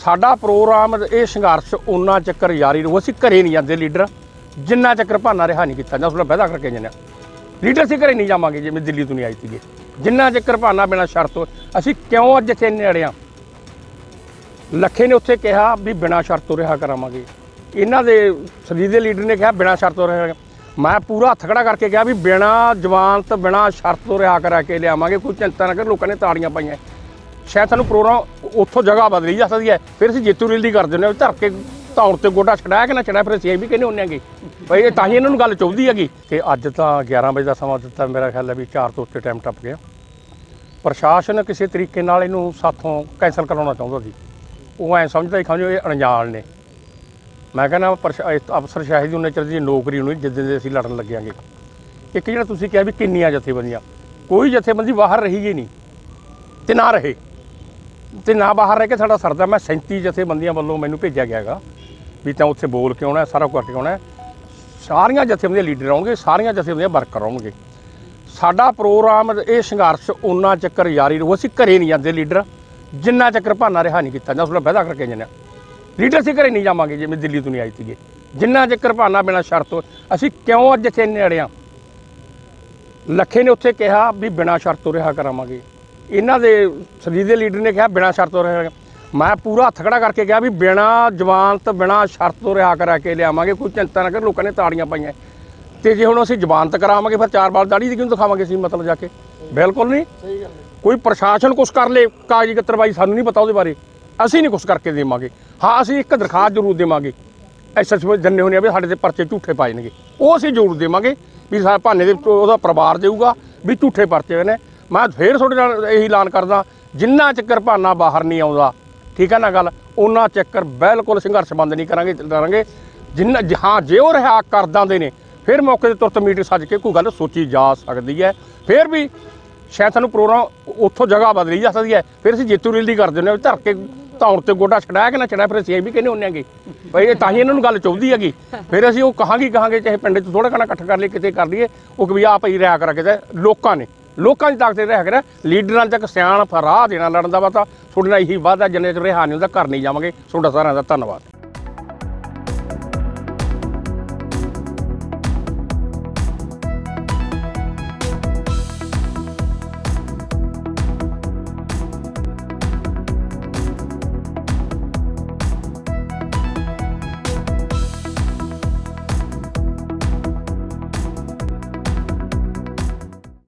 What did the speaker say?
ਸਾਡਾ ਪ੍ਰੋਗਰਾਮ ਇਹ ਸੰਘਰਸ਼ ਉਹਨਾਂ ਚੱਕਰ ਜਾਰੀ ਰਹੂ। ਅਸੀਂ ਘਰੇ ਨਹੀਂ ਜਾਂਦੇ ਲੀਡਰ। ਜਿੰਨਾ ਚੱਕਰ ਭਾਨਾ ਰਿਹਾ ਨਹੀਂ ਕੀਤਾ ਜਾਂਦਾ। ਉਸ ਨਾਲ ਵਾਅਦਾ ਕਰਕੇ ਜਾਂਦੇ ਹਾਂ। ਲੀਡਰ ਅਸੀਂ ਘਰੇ ਨਹੀਂ ਜਾਵਾਂਗੇ ਜਿਵੇਂ ਦਿੱਲੀ ਤੋਂ ਨਹੀਂ ਆਈ ਸੀਗੇ। ਜਿੰਨਾ ਚੱਕਰ ਭਾਨਾ ਬਿਨਾ ਸ਼ਰਤ ਤੋਂ ਅਸੀਂ ਕਿਉਂ ਅੱਜ ਇੱਥੇ ਨੇੜੇ ਆ ਲੱਖੇ ਨੇ ਉੱਥੇ ਕਿਹਾ ਵੀ ਬਿਨਾ ਸ਼ਰਤ ਤੋਂ ਰਿਹਾ ਕਰਾਵਾਂਗੇ। ਇਹਨਾਂ ਦੇ ਸਰੀਰ ਦੇ ਲੀਡਰ ਨੇ ਕਿਹਾ ਬਿਨਾ ਸ਼ਰਤ ਤੋਂ ਰਿਹਾ ਮੈਂ ਪੂਰਾ ਹੱਥ ਖੜਾ ਕਰਕੇ ਕਿਹਾ ਵੀ ਬਿਨਾ ਜ਼ਮਾਨਤ ਬਿਨਾ ਸ਼ਰਤ ਤੋਂ ਰਿਹਾ ਕਰਾ ਕੇ ਲਿਆਵਾਂਗੇ। ਕੋਈ ਚਿੰਤਾ ਨਾ ਕਰ, ਲੋਕਾਂ ਨੇ ਤਾੜੀਆਂ ਪਾਈਆਂ। ਸ਼ਾਇਦ ਸਾਨੂੰ ਪ੍ਰੋਗਰਾਮ ਉੱਥੋਂ ਜਗ੍ਹਾ ਬਦਲੀ ਜਾ ਸਕਦੀ ਹੈ। ਫਿਰ ਅਸੀਂ ਜੇਤੂ ਰੈਲੀ ਕਰ ਦਿੰਦੇ ਹਾਂ, ਧਰ ਕੇ ਧੌਣ ਤੇ ਗੋਡਾ ਛਡਾਇਆ ਕਿ ਨਾ ਛਡਾਇਆ ਫਿਰ ਅਸੀਂ ਇਹ ਵੀ ਕਹਿੰਦੇ ਹੁੰਦੇ ਆਂਗੇ ਭਈ ਇਹ ਤਾਂ ਹੀ ਇਹਨਾਂ ਨੂੰ ਗੱਲ ਚਾਹੁੰਦੀ ਹੈਗੀ। ਕਿ ਅੱਜ ਤਾਂ 11 ਵਜੇ ਦਾ ਸਮਾਂ ਦਿੱਤਾ, ਮੇਰਾ ਖਿਆਲ ਹੈ ਵੀ 4 ਤੋਂ ਉੱਤੇ ਟਾਈਮ ਟੱਪ ਗਿਆ। ਪ੍ਰਸ਼ਾਸਨ ਕਿਸੇ ਤਰੀਕੇ ਨਾਲ ਇਹਨੂੰ ਸਾਥੋਂ ਕੈਂਸਲ ਕਰਾਉਣਾ ਚਾਹੁੰਦਾ ਸੀ। ਉਹ ਐ ਸਮਝਦਾ ਸੀ, ਸਮਝੋ ਇਹ ਅਣਜਾਣ ਨੇ। ਮੈਂ ਕਹਿੰਦਾ ਪ੍ਰਸ਼ਾ- ਇਹ ਅਫਸਰ ਸ਼ਾਹੀ ਉਹਨੇ ਚਿਰ ਦੀ ਨੌਕਰੀ ਨੂੰ ਜਿੱਦਾਂ ਦੇ ਅਸੀਂ ਲੜਨ ਲੱਗਿਆਂਗੇ ਇੱਕ ਜਿਹੜਾ ਤੁਸੀਂ ਕਿਹਾ ਵੀ ਕਿੰਨੀਆਂ ਜਥੇਬੰਦੀਆਂ, ਕੋਈ ਜਥੇਬੰਦੀ ਬਾਹਰ ਰਹੀ ਹੀ ਨਹੀਂ, ਤੇ ਨਾ ਰਹੇ। ਤੇ ਨਾ ਬਾਹਰ ਰਹਿ ਕੇ ਸਾਡਾ ਸਰਦਾ। ਮੈਂ 37 ਜਥੇਬੰਦੀਆਂ ਵੱਲੋਂ ਮੈਨੂੰ ਭੇਜਿਆ ਗਿਆ ਹੈਗਾ ਵੀ ਤਾਂ ਉੱਥੇ ਬੋਲ ਕੇ ਆਉਣਾ, ਸਾਰਾ ਕੁਝ ਕਰਕੇ ਆਉਣਾ। ਸਾਰੀਆਂ ਜਥੇਬੰਦੀਆਂ ਲੀਡਰ ਆਉਣਗੇ, ਸਾਰੀਆਂ ਜਥੇਬੰਦੀਆਂ ਵਰਕਰ ਆਉਣਗੇ। ਸਾਡਾ ਪ੍ਰੋਗਰਾਮ ਇਹ ਸੰਘਰਸ਼ ਉਹਨਾਂ ਚੱਕਰ ਜਾਰੀ ਰਹੂ, ਅਸੀਂ ਘਰੇ ਨਹੀਂ ਜਾਂਦੇ ਲੀਡਰ। ਜਿੰਨਾ ਚੱਕਰ ਭਾਨਾ ਰਿਹਾ ਨਹੀਂ ਕੀਤਾ ਜਾਂ ਉਸ ਨਾਲ ਵਾਅਦਾ ਕਰਕੇ ਜਾਂਦੇ ਹਾਂ। ਲੀਡਰ, ਅਸੀਂ ਘਰੇ ਨਹੀਂ ਜਾਵਾਂਗੇ ਜਿਵੇਂ ਦਿੱਲੀ ਤੋਂ ਨਹੀਂ ਆਈ ਸੀਗੇ। ਜਿੰਨਾ ਚੱਕਰ ਭਾਨਾ ਬਿਨਾ ਸ਼ਰਤ ਅਸੀਂ ਕਿਉਂ ਅੱਜ ਇੱਥੇ ਨੇੜੇ ਲੱਖੇ ਨੇ ਉੱਥੇ ਕਿਹਾ ਵੀ ਬਿਨਾ ਸ਼ਰਤ ਤੋਂ ਰਿਹਾ ਕਰਾਵਾਂਗੇ ਇਹਨਾਂ ਦੇ ਸਰੀਰ ਦੇ ਲੀਡਰ ਨੇ ਕਿਹਾ ਬਿਨਾ ਸ਼ਰਤ ਤੋਂ ਰਿਹਾ ਮੈਂ ਪੂਰਾ ਹੱਥ ਖੜਾ ਕਰਕੇ ਕਿਹਾ ਵੀ ਬਿਨਾ ਜ਼ਮਾਨਤ ਬਿਨਾ ਸ਼ਰਤ ਤੋਂ ਰਿਹਾ ਕਰਾ ਕੇ ਲਿਆਵਾਂਗੇ ਕੋਈ ਚਿੰਤਾ ਨਾ ਕਰ ਲੋਕਾਂ ਨੇ ਤਾੜੀਆਂ ਪਾਈਆਂ। ਤੇ ਜੇ ਹੁਣ ਅਸੀਂ ਜ਼ਮਾਨਤ ਕਰਾਵਾਂਗੇ ਫਿਰ ਚਾਰ ਬਾਲ ਦਾੜੀ ਦੀ ਕਿਉਂ ਦਿਖਾਵਾਂਗੇ ਅਸੀਂ ਮਤਲਬ ਜਾ ਕੇ? ਬਿਲਕੁਲ ਨਹੀਂ। ਸਹੀ ਗੱਲ ਕੋਈ ਪ੍ਰਸ਼ਾਸਨ ਕੁਛ ਕਰ ਲੇ ਕਾਗਜ਼ੀ ਕਤਰਵਾਈ ਸਾਨੂੰ ਨਹੀਂ ਪਤਾ ਉਹਦੇ ਬਾਰੇ। ਅਸੀਂ ਨਹੀਂ ਕੁਛ ਕਰਕੇ ਦੇਵਾਂਗੇ। ਹਾਂ ਅਸੀਂ ਇੱਕ ਦਰਖਾਸਤ ਜ਼ਰੂਰ ਦੇਵਾਂਗੇ। ਐਸਐਸਪੀ ਜੰਨੇ ਹੋਣੇ ਆ ਵੀ ਸਾਡੇ ਤੇ ਪਰਚੇ ਝੂਠੇ ਪਾਏ ਨੇਗੇ। ਉਹ ਅਸੀਂ ਜ਼ਰੂਰ ਦੇਵਾਂਗੇ ਵੀ ਸਾ ਭਾਨੇ ਦੇ ਉਹਦਾ ਪਰਿਵਾਰ ਦੇਊਗਾ ਵੀ ਝੂਠੇ ਪਰਚੇ ਨੇ। ਮੈਂ ਫੇਰ ਤੁਹਾਡੇ ਨਾਲ ਇਹੀ ਐਲਾਨ ਕਰਦਾ, ਜਿੰਨਾ ਚੱਕਰ ਭਾਨਾ ਬਾਹਰ ਨਹੀਂ ਆਉਂਦਾ, ਠੀਕ ਹੈ ਨਾ ਗੱਲ? ਉਹਨਾਂ ਚੱਕਰ ਬਿਲਕੁਲ ਸੰਘਰਸ਼ ਬੰਦ ਨਹੀਂ ਕਰਾਂਗੇ ਕਰਾਂਗੇ। ਜਿੰਨਾ ਹਾਂ, ਜੇ ਉਹ ਰਿਹਾ ਕਰ ਦਿੰਦੇ ਨੇ, ਫਿਰ ਮੌਕੇ ਤੇ ਤੁਰਤ ਮੀਟਿੰਗ ਸੱਜ ਕੇ ਕੋਈ ਗੱਲ ਸੋਚੀ ਜਾ ਸਕਦੀ ਹੈ। ਫਿਰ ਵੀ ਸ਼ਾਇਦ ਸਾਨੂੰ ਪ੍ਰੋਗਰਾਮ ਉੱਥੋਂ ਜਗ੍ਹਾ ਬਦਲੀ ਜਾ ਸਕਦੀ ਹੈ। ਫਿਰ ਅਸੀਂ ਜੇਤੂ ਰੀਲ ਦੀ ਕਰ ਦਿੰਦੇ ਹਾਂ ਵੀ ਧਰ ਕੇ ਧੌਣ ਤੇ ਗੋਡਾ ਛਡਾਇਆ ਕਿ ਨਾ ਛਡਾਇਆ, ਫਿਰ ਅਸੀਂ ਇਹ ਵੀ ਕਹਿੰਦੇ ਹੁੰਦੇ ਆਂਗੇ ਭਾਈ ਇਹ ਤਾਂ ਹੀ ਇਹਨਾਂ ਨੂੰ ਗੱਲ ਚੁੱਭਦੀ ਹੈਗੀ। ਫਿਰ ਅਸੀਂ ਉਹ ਕਹਾਂਗੇ ਕਹਾਂਗੇ, ਚਾਹੇ ਪਿੰਡ 'ਚ ਥੋੜਾ ਘਣਾ ਇਕੱਠ ਕਰ ਲਈ ਕਿਤੇ ਕਰ ਲਈਏ, ਉਹ ਕਿ ਵੀ ਆ ਭਾਈ ਰਿਆ ਕਰਾ ਕਿਤੇ ਲੋਕਾਂ ਨੇ। ਲੋਕਾਂ ਦੀ ਤਾਕਤ ਤੇ ਰਿਹਾ ਲੀਡਰਾਂ ਤੱਕ ਸਿਆਣ ਫਰਾਹ ਦੇਣਾ, ਲੜਨ ਦਾ ਵਾ ਤਾਂ ਤੁਹਾਡੇ ਨਾਲ ਇਹੀ ਵਾਅਦਾ ਜਿੰਨੇ ਚ ਰਿਹਾ ਨਹੀਂ ਹੁੰਦਾ, ਘਰ ਨਹੀਂ ਜਾਵਾਂਗੇ। ਤੁਹਾਡਾ ਸਾਰਿਆਂ ਦਾ ਧੰਨਵਾਦ।